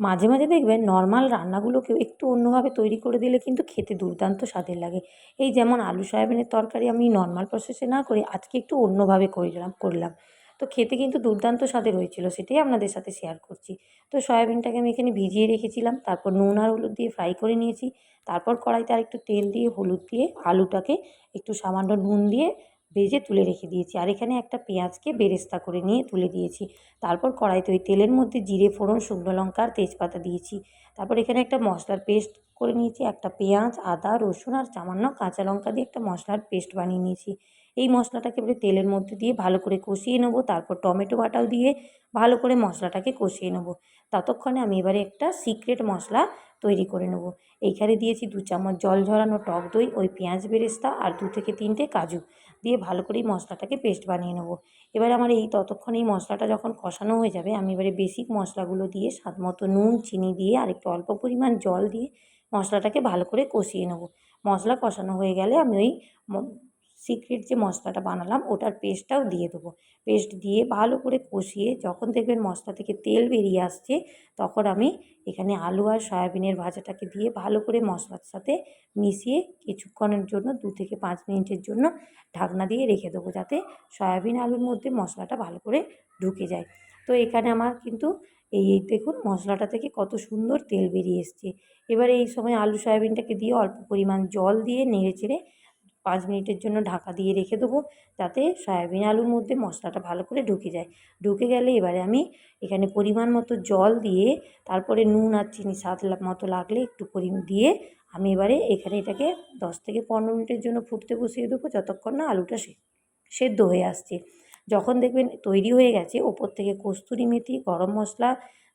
মাঝে মাঝে দেখবেন নর্মাল রান্নাগুলোকেও একটু অন্যভাবে তৈরি করে দিলে কিন্তু খেতে দুর্দান্ত স্বাদের লাগে। এই যেমন আলু সয়াবিনের তরকারি আমি নর্মাল প্রসেসে না করে আজকে একটু অন্যভাবে করলাম করলাম। তো খেতে কিন্তু দুর্দান্ত স্বাদের হয়েছিল, সেটাই আপনাদের সাথে শেয়ার করছি। তো সয়াবিনটাকে আমি এখানে ভিজিয়ে রেখেছিলাম, তারপর নুন আর হলুদ দিয়ে ফ্রাই করে নিয়েছি। তারপর কড়াইতে আর একটু তেল দিয়ে, হলুদ দিয়ে, আলুটাকে একটু সামান্য নুন দিয়ে ভেজে তুলে রেখে দিয়েছি। আর এখানে একটা পেঁয়াজকে বেরেস্তা করে নিয়ে তুলে দিয়েছি। তারপর কড়াইতে ওই তেলের মধ্যে জিরে, ফোড়ন, শুকনো লঙ্কা আর তেজপাতা দিয়েছি। তারপর এখানে একটা মশলার পেস্ট করে নিয়েছি। একটা পেঁয়াজ, আদা, রসুন আর সামান্য কাঁচা লঙ্কা দিয়ে একটা মশলার পেস্ট বানিয়ে নিয়েছি। এই মশলাটাকে এবারে তেলের মধ্যে দিয়ে ভালো করে কষিয়ে নেব। তারপর টমেটো বাটাও দিয়ে ভালো করে মশলাটাকে কষিয়ে নেব। ততক্ষণে আমি এবারে একটা সিক্রেট মশলা তৈরি করে নেব। এইখানে দিয়েছি দু চামচ জল ঝরানো টক দই, ওই পেঁয়াজ বেরেস্তা আর দু থেকে তিনটে কাজু। দিয়ে ভালো করে এই মশলাটাকে পেস্ট বানিয়ে নেব। এবার আমার এই ততক্ষণ এই মশলাটা যখন কষানো হয়ে যাবে, আমি এবারে বেসিক মশলাগুলো দিয়ে স্বাদ মতো নুন, চিনি দিয়ে আর একটু অল্প পরিমাণ জল দিয়ে মশলাটাকে ভালো করে কষিয়ে নেব। মশলা কষানো হয়ে গেলে আমি ওই সিক্রেট যে মশলাটা বানালাম, ওটার পেস্টটাও দিয়ে দেবো। পেস্ট দিয়ে ভালো করে কষিয়ে যখন দেখবেন মশলা থেকে তেল বেরিয়ে আসছে, তখন আমি এখানে আলু আর সয়াবিনের ভাজাটাকে দিয়ে ভালো করে মশলার সাথে মিশিয়ে কিছুক্ষণের জন্য, দু থেকে পাঁচ মিনিটের জন্য ঢাকনা দিয়ে রেখে দেবো যাতে সয়াবিন আলুর মধ্যে মশলাটা ভালো করে ঢুকে যায়। তো এখানে আমার কিন্তু এই দেখুন মশলাটা থেকে কত সুন্দর তেল বেরিয়ে এসছে। এবারে এই সময় আলু সয়াবিনটাকে দিয়ে অল্প পরিমাণ জল দিয়ে নেড়ে চেড়ে পাঁচ মিনিটের জন্য ঢাকা দিয়ে রেখে দেবো যাতে সয়াবিন আলুর মধ্যে মশলাটা ভালো করে ঢুকে যায়। ঢুকে গেলে এবারে আমি এখানে পরিমাণ মতো জল দিয়ে তারপরে নুন আর চিনি স্বাদ মতো লাগলে একটু পরি দিয়ে আমি এবারে এখানে এটাকে দশ থেকে পনেরো মিনিটের জন্য ফুটতে বসিয়ে দেবো যতক্ষণ না আলুটা সেদ্ধ হয়ে আসছে। যখন দেখবেন তৈরি হয়ে গেছে, ওপর থেকে কস্তুরি মেথি, গরম মশলা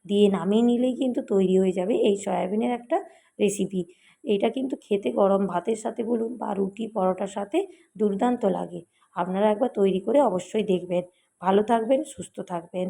দিয়ে নামিয়ে নিলেই কিন্তু তৈরি হয়ে যাবে এই সয়াবিনের একটা রেসিপি। এটা কিন্তু খেতে গরম ভাতের সাথে বলুন বা রুটি পরোটার সাথে দুর্দান্ত লাগে। আপনারা একবার তৈরি করে অবশ্যই দেখবেন। ভালো থাকবেন, সুস্থ থাকবেন।